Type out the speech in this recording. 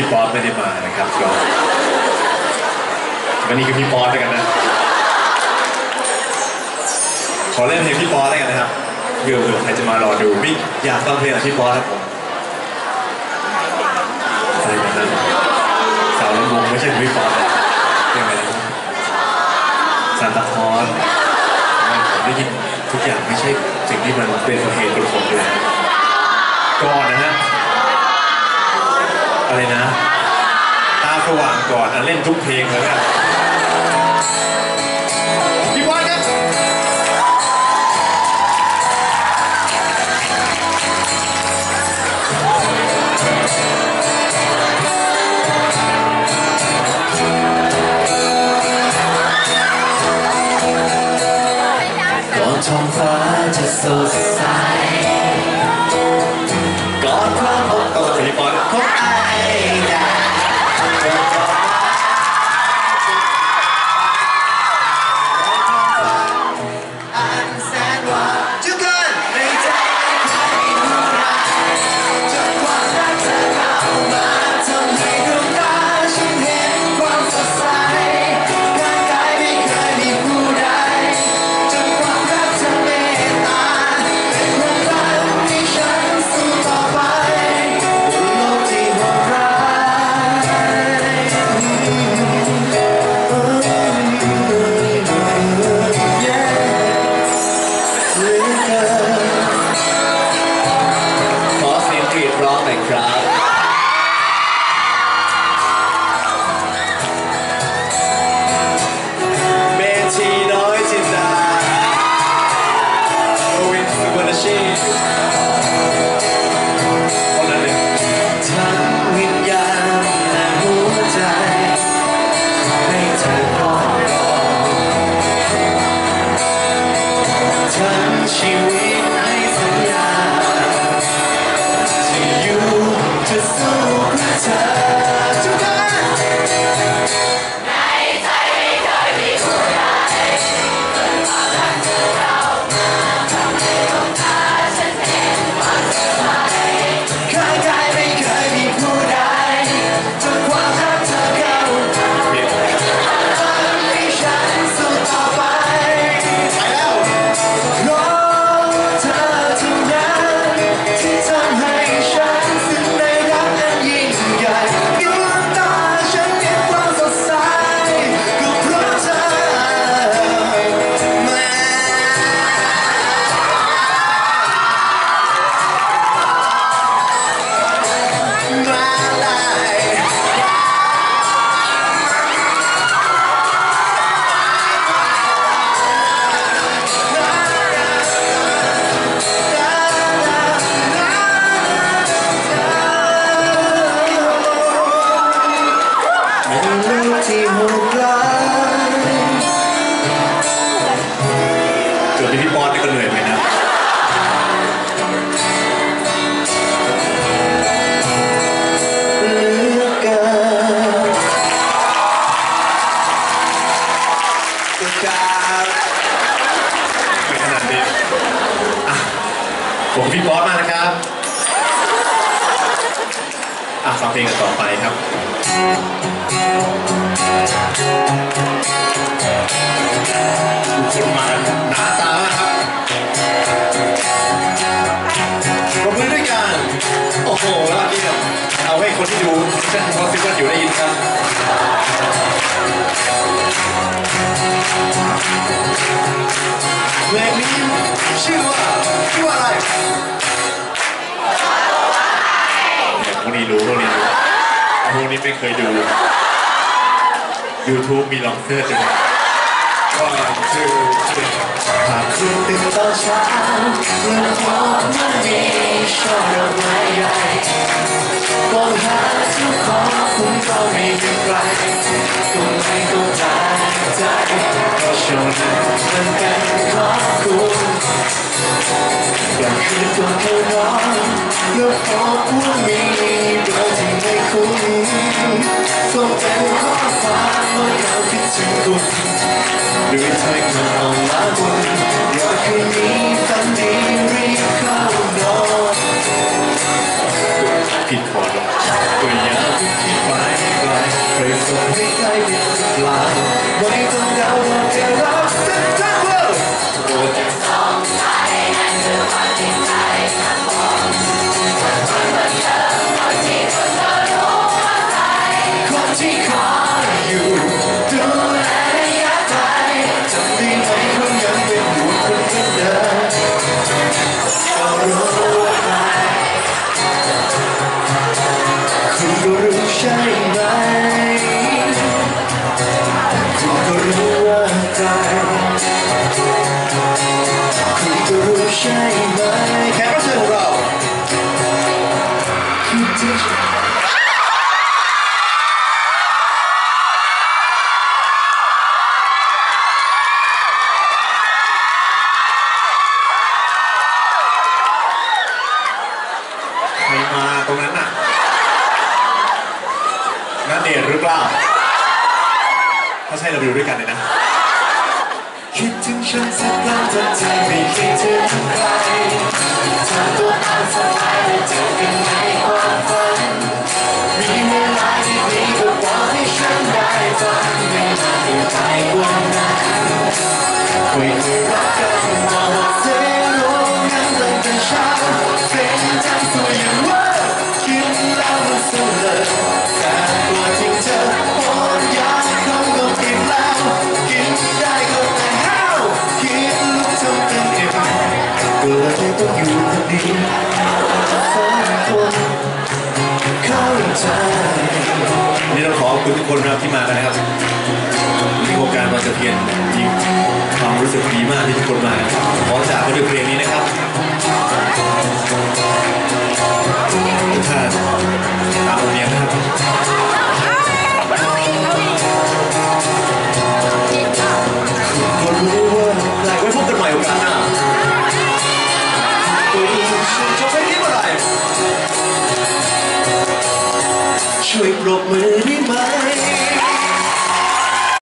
พี่ป๊อตไม่ได้มานะครับก็วันนี้คือพี่ป๊อตด้วยกันนะขอเล่นเพลงพี่ป๊อตแล้วกันนะครับเผื่อเผื่อใครจะมารอดูมิอยากฟังเพลงของพี่ป๊อตครับผมอะไรแบบนั้นสาวลำวงไม่ใช่พี่ป๊อตเพลงอะไรนะซานตาคลอสผมได้ยินทุกอย่างไม่ใช่สิ่งที่มันเป็นเหตุเป็นผลเลยก่อนนะฮะ อะไรนะ ตาสว่างก่อนอะเล่นทุกเพลงเลยนะพี่บอลครับก่อนท้องฟ้าจะสดใส เหนื่อยไหมนะเหลือเกินไม่นานี้อะผมพี่ป๊อตมานะครับ อะฟังเพลงกันต่อไปครับ นี้ไม่เคยดู YouTube มีลองเสื้อจังก็ชื่อชื่อหากคุณตื่นตอนเช้าเมื่อพบมันมีช่อดอกไม้ใหญ่มองหาทุกของคุณก็ไม่มีใครก็ไม่เข้าใจใจเพราะช่วงนั้นมันเป็นของคุณกลางคืนก่อนเข้านอนแล้วพบว่ามี ส่งแต่ข้อความว่าเราคิดถึงคุณด้วยถ้อยคำอ่อนละาบนอยากคืนนี้ฝันดีรีบเข้านอนผิดคอร์ดก็อย่าเพิ่งคิดไปไกลใครส่งให้ใกล้เดียวล่าไม่ต้องเดาว่าจะรักสักเท่าโปรด่า ถ้าใช่เราไปดูด้วยกันเลยนะ คิดถึงฉันสักครั้งทันทีไม่คิดถึงใคร จะอยู่คนเดียวสองคนเข้าใจนนี้เราขอคุณทุกคนครับที่มากันนะครับที่โครงการวันเสียรจริงความรู้สึกดีมากที่ทุกคนมาขอจากกันด้วยเพลงนี้นะครับ ปรบมือได้ไหม